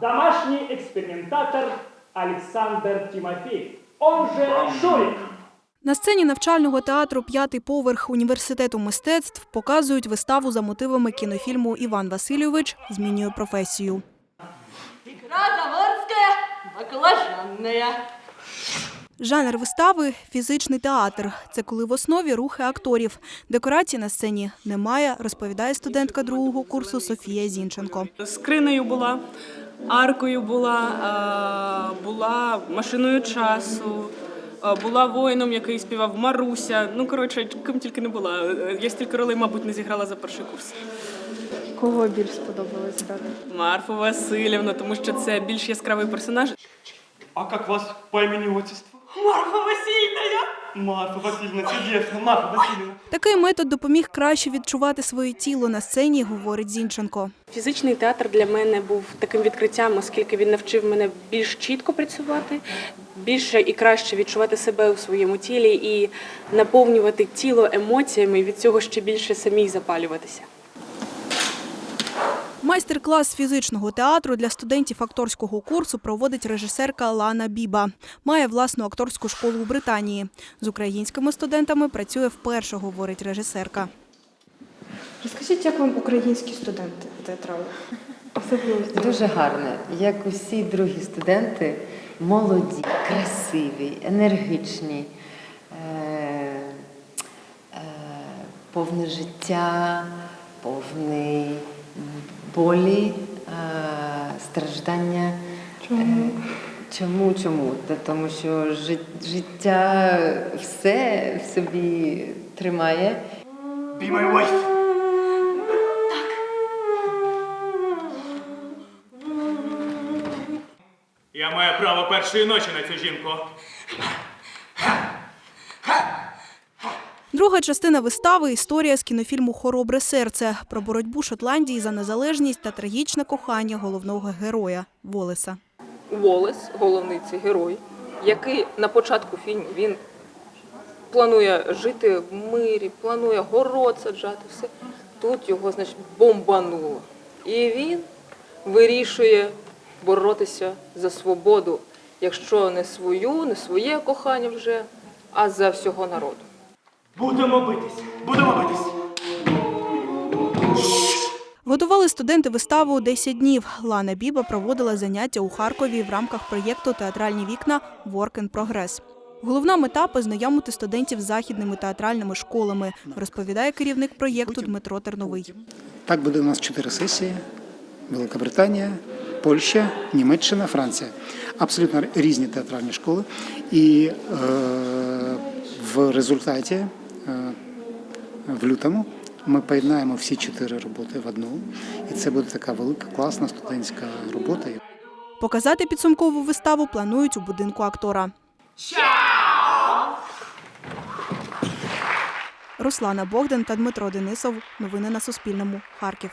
домашний экспериментатор Александр Тимофеев, он же Шурик. На сцені навчального театру П'ятий поверх університету мистецтв показують виставу за мотивами кінофільму Іван Васильович змінює професію. Ікра заморская, баклажанная. Жанр вистави фізичний театр. Це коли в основі рухи акторів. Декорацій на сцені немає, розповідає студентка другого курсу Софія Зінченко. Скринею була, аркою була, була машиною часу, була воїном, який співав Маруся. Ну, коротше, ким тільки не була. Я стільки ролей, мабуть, не зіграла за перший курс. Кого більш сподобалось грати? Марфу Васильівну, тому що це більш яскравий персонаж. А как вас по имени отчеству? Марфа Васильівна! Марфа Васильевна, чудесно, Марфа Васильевна. Такий метод допоміг краще відчувати своє тіло на сцені, говорить Зінченко. Фізичний театр для мене був таким відкриттям, оскільки він навчив мене більш чітко працювати, більше і краще відчувати себе у своєму тілі і наповнювати тіло емоціями, і від цього ще більше самій запалюватися. Майстер-клас фізичного театру для студентів акторського курсу проводить режисерка Лана Біба. Має власну акторську школу у Британії. З українськими студентами працює вперше, говорить режисерка. Розкажіть, як вам українські студенти театрали? Особливості. Дуже гарне. Як усі другі студенти, молоді, красиві, енергічні, е- е- повне життя, повний болі, е- страждання. Чому? Чому? Чому? Та Тому що життя все в собі тримає. Be my wife. Я маю право першої ночі на цю жінку. Друга частина вистави історія з кінофільму Хоробре серце про боротьбу Шотландії за незалежність та трагічне кохання головного героя Волеса. Волес, головний цей герой, який на початку фільму він планує жити в мирі, планує город саджати, все. Тут його, значить, бомбануло. І він вирішує боротися за свободу, якщо не свою, не своє кохання вже, а за всього народу. Будемо битись, будемо битись. Готували студенти виставу 10 днів. Лана Біба проводила заняття у Харкові в рамках проєкту Театральні вікна Work in Progress». Головна мета познайомити студентів з західними театральними школами, розповідає керівник проєкту Дмитро Терновий. Так буде у нас чотири сесії: Велика Британія, Польща, Німеччина, Франція. Абсолютно різні театральні школи. І е, в результаті в лютому ми поєднаємо всі чотири роботи в одну. І це буде така велика, класна студентська робота. Показати підсумкову виставу планують у будинку актора. Руслана Богдан та Дмитро Денисов. Новини на Суспільному. Харків.